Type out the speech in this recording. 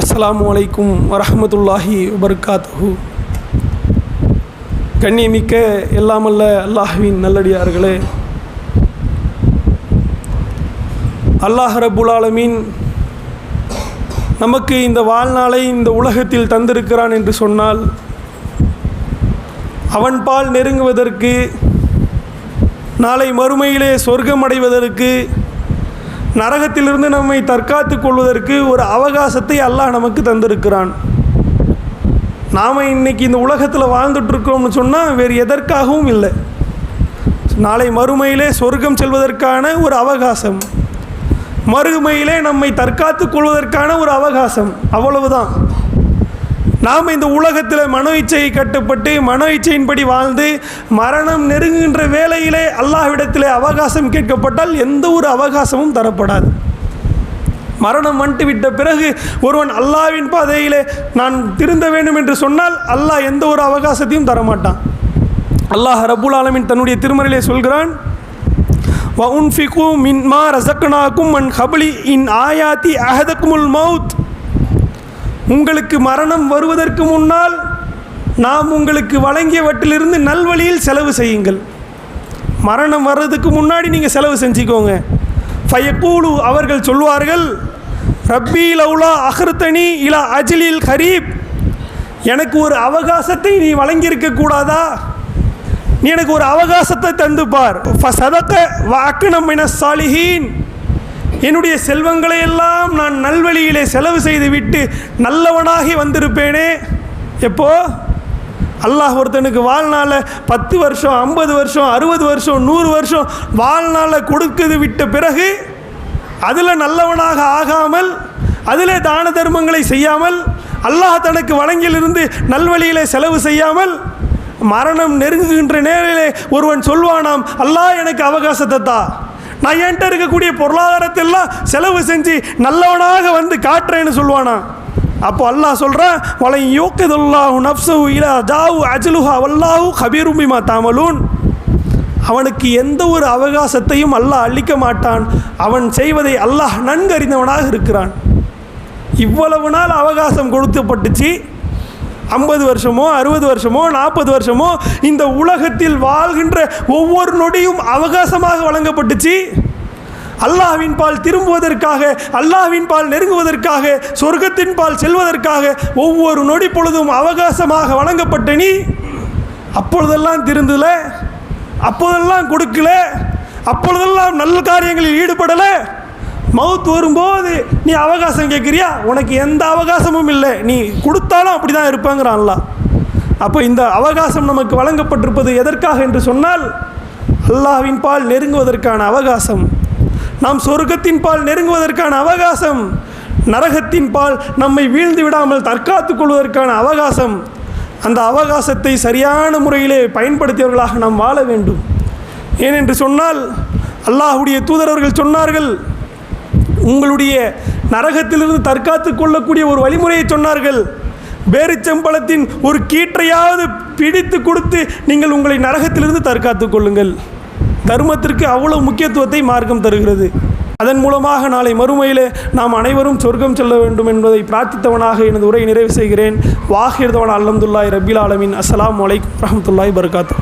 அஸ்ஸலாமு அலைக்கும் வரமத்துல்லாஹி வபர்காத்து கண்ணியமிக்க எல்லாமல்ல அல்லாஹ்வின் நல்லடியார்களே. அல்லாஹ் ரப்புல் நமக்கு இந்த வாழ்நாளை இந்த உலகத்தில் தந்திருக்கிறான் என்று சொன்னால் அவன் பால் நெருங்குவதற்கு நாளை மறுமையிலே சொர்க்கம் அடைவதற்கு நரகத்திலிருந்து நம்மை தற்காத்து கொள்வதற்கு ஒரு அவகாசத்தை அல்லாஹ் நமக்கு தந்திருக்கிறான். நாம் இன்னைக்கு இந்த உலகத்தில் வாழ்ந்துட்டுருக்கோம்னு சொன்னால் வேறு எதற்காகவும் இல்லை. நாளை மறுமையிலே சொர்க்கம் செல்வதற்கான ஒரு அவகாசம். மறுமையிலே நம்மை தற்காத்து கொள்வதற்கான ஒரு அவகாசம். அவ்வளவுதான். நாம் இந்த உலகத்தில் மனோ இச்சையை கட்டுப்பட்டு மனோ இச்சையின்படி வாழ்ந்து மரணம் நெருங்குகின்ற வேளையிலே அல்லாஹ்விடத்திலே அவகாசம் கேட்கப்பட்டால் எந்த ஒரு அவகாசமும் தரப்படாது. மரணம் வந்துட்டு விட்ட பிறகு ஒருவன் அல்லாவின் பாதையிலே நான் திருந்த வேண்டும் என்று சொன்னால் அல்லாஹ் எந்த ஒரு அவகாசத்தையும் தரமாட்டான். அல்லாஹ் ரபுல் ஆலமின் தன்னுடைய திருமறையிலே சொல்கிறான் வஉன்ஃபிகு மின்மா ரசக்னாக்கும் மன் ஹபலி இன் ஆயாத்தி அஹதக்குமுல் மவுத் உங்களுக்கு மரணம் வருவதற்கு முன்னால் நாம் உங்களுக்கு வழங்கியவற்றிலிருந்து நல்வழியில் செலவு செய்யுங்கள். மரணம் வர்றதுக்கு முன்னாடி நீங்கள் செலவு செஞ்சுக்கோங்க. ஃபயக்கூலு அவர்கள் சொல்வார்கள் ரப்பி லவுலா அஹ்ருத்தனி இலா அஜிலில் ஹரீப் எனக்கு ஒரு அவகாசத்தை நீ வழங்கியிருக்க கூடாதா? நீ எனக்கு ஒரு அவகாசத்தை தந்து பார் வாக்கு வாக்கணமின சாலிஹீன். என்னுடைய செல்வங்களை எல்லாம் நான் நல்வழியிலே செலவு செய்து விட்டு நல்லவனாகி வந்திருப்பேனே. எப்போ? அல்லாஹ் ஒருத்தனுக்கு வாழ்நாளில் பத்து வருஷம் ஐம்பது வருஷம் அறுபது வருஷம் நூறு வருஷம் வாழ்நாளில் கொடுக்குது விட்ட பிறகு அதில் நல்லவனாக ஆகாமல் அதிலே தான தர்மங்களை செய்யாமல் அல்லாஹ் தனக்கு வழங்கியிலிருந்து நல்வழியிலே செலவு செய்யாமல் மரணம் நெருங்குகின்ற நேரிலே ஒருவன் சொல்வானாம் அல்லாஹ் எனக்கு அவகாசத்தை தா நான் என்கிட்ட இருக்கக்கூடிய பொருளாதாரத்தெல்லாம் செலவு செஞ்சு நல்லவனாக வந்து காட்டுறேன்னு சொல்லுவானா? அப்போ அல்லாஹ் சொல்கிறான் வலை யோக்கதுல்லாஹு நப்சு இலா ஜாவு அஜலுஹா வல்லாஹு கபீருமிமா தாமலூன். அவனுக்கு எந்த ஒரு அவகாசத்தையும் அல்லாஹ் அளிக்க மாட்டான். அவன் செய்வதை அல்லாஹ் நன்கறிந்தவனாக இருக்கிறான். இவ்வளவு நாள் அவகாசம் கொடுக்கப்பட்டுச்சு ஐம்பது வருஷமோ அறுபது வருஷமோ நாற்பது வருஷமோ இந்த உலகத்தில் வாழ்கின்ற ஒவ்வொரு நொடியும் அவகாசமாக வழங்கப்பட்டுச்சு. அல்லாஹ்வின் பால் திரும்புவதற்காக அல்லாஹ்வின் பால் நெருங்குவதற்காக சொர்க்கத்தின் பால் செல்வதற்காக ஒவ்வொரு நொடி பொழுதும் அவகாசமாக வழங்கப்பட்ட நீ அப்பொழுதெல்லாம் திருந்தல அப்போதெல்லாம் கொடுக்கல அப்பொழுதெல்லாம் நல்ல காரியங்களில் ஈடுபடலை மவுத் வரும்போது நீ அவகாசம் கேட்குறியா? உனக்கு எந்த அவகாசமும் இல்லை. நீ கொடுத்தாலும் அப்படி தான் இருப்பாங்கிறான்ல. அப்போ இந்த அவகாசம் நமக்கு வழங்கப்பட்டிருப்பது எதற்காக என்று சொன்னால் அல்லாவின் பால் நெருங்குவதற்கான அவகாசம். நாம் சொர்க்கத்தின் பால் நெருங்குவதற்கான அவகாசம். நரகத்தின் பால் நம்மை வீழ்ந்து விடாமல் தற்காத்து கொள்வதற்கான அவகாசம். அந்த அவகாசத்தை சரியான முறையிலே பயன்படுத்தியவர்களாக நாம் வாழ வேண்டும். ஏனென்று சொன்னால் அல்லாஹுடைய தூதரவர்கள் சொன்னார்கள் உங்களுடைய நரகத்திலிருந்து தற்காத்து கொள்ளக்கூடிய ஒரு வழிமுறையை சொன்னார்கள். பேரிச்சம்பழத்தின் ஒரு கீற்றையாவது பிடித்து கொடுத்து நீங்கள் உங்களை நரகத்திலிருந்து தற்காத்து கொள்ளுங்கள். தர்மத்திற்கு அவ்வளோ முக்கியத்துவத்தை மார்க்கம் தருகிறது. அதன் மூலமாக நாளை மறுமையிலே நாம் அனைவரும் சொர்க்கம் செல்ல வேண்டும் என்பதை பிரார்த்தித்தவனாக எனது உரை நிறைவு செய்கிறேன். வாகிர்தவன் அல்லம்துல்லாய் ரபில் ஆலமின். அஸ்லாம் வலைக்கம் வரமத்துல்லாய் பர்காத்